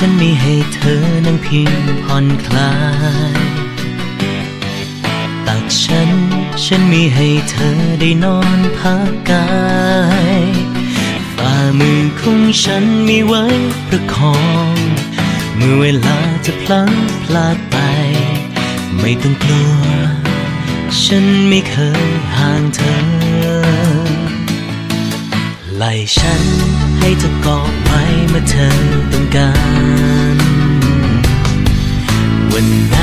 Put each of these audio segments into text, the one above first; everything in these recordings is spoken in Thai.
ฉันมีให้เธอนั่งพิงผ่อนคลาย ตักฉัน ฉันมีให้เธอได้นอนพักกายฝ่ามือของฉันมีไว้ประคอง เมื่อเวลาจะพลั้งพลาดไป ไม่ต้องกลัว ฉันไม่เคยห่างเธอไหลฉัน ให้เธอกอดไว้เมื่อเธอต้องการ วันไหน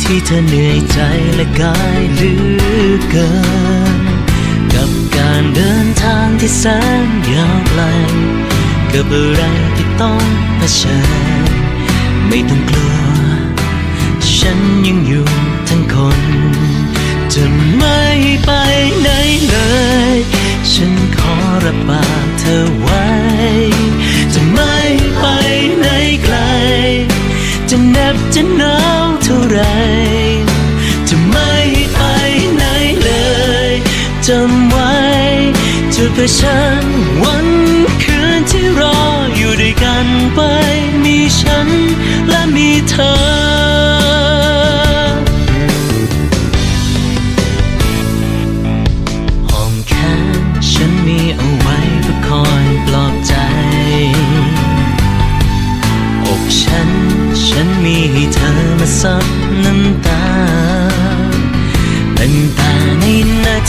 ที่เธอเหนื่อยใจและกายเหลือเกิน กับการเดินทางที่แสนยาวไกลกับอะไรที่ต้องเผชิญไม่ต้องกลัว ฉันยังอยู่ทั้งคน จำไว้ จะเผชิญวันคืนที่รออยู่ด้วยกันไป มีฉันและมีเธอหอมแขนฉันมีเอาไว้เพื่อคอยปลอบใจอกฉันฉันมีให้เธอมาซับน้ำตาตั้งแต่ในนา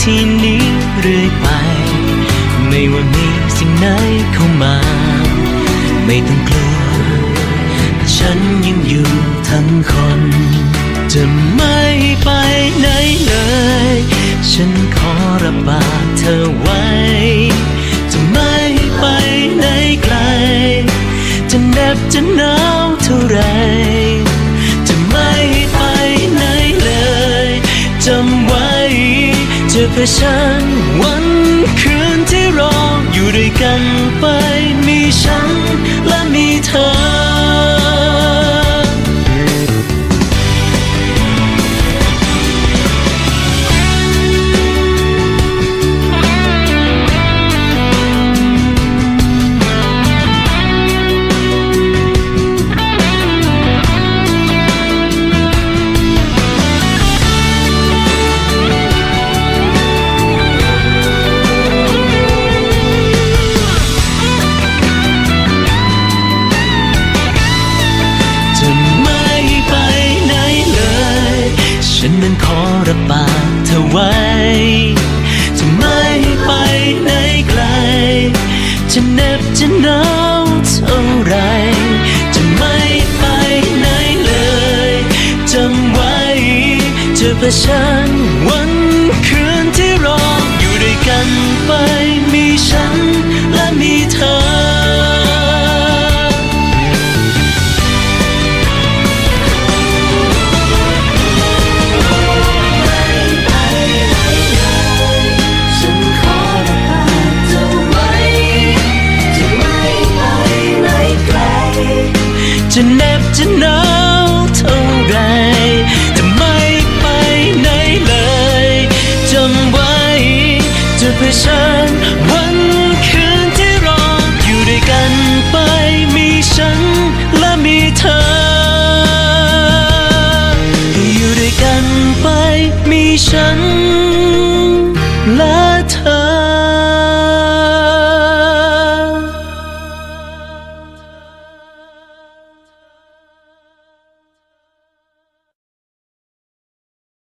ที่นี้เรื่อยไป ไม่ว่ามีสิ่งไหนเข้ามา ไม่ต้องกลัว ฉันยังอยู่ทั้ง พื่อฉันวันคืนที่รออยู่ด้วยกันไปมีฉันและมีเธอ รับปากเธอไว้ จะไม่ไปไหนไกล จะเหน็บจะหนาวเท่าไร จะไม่ไปไหนเลยจำไว้จะเผชิญวัน อ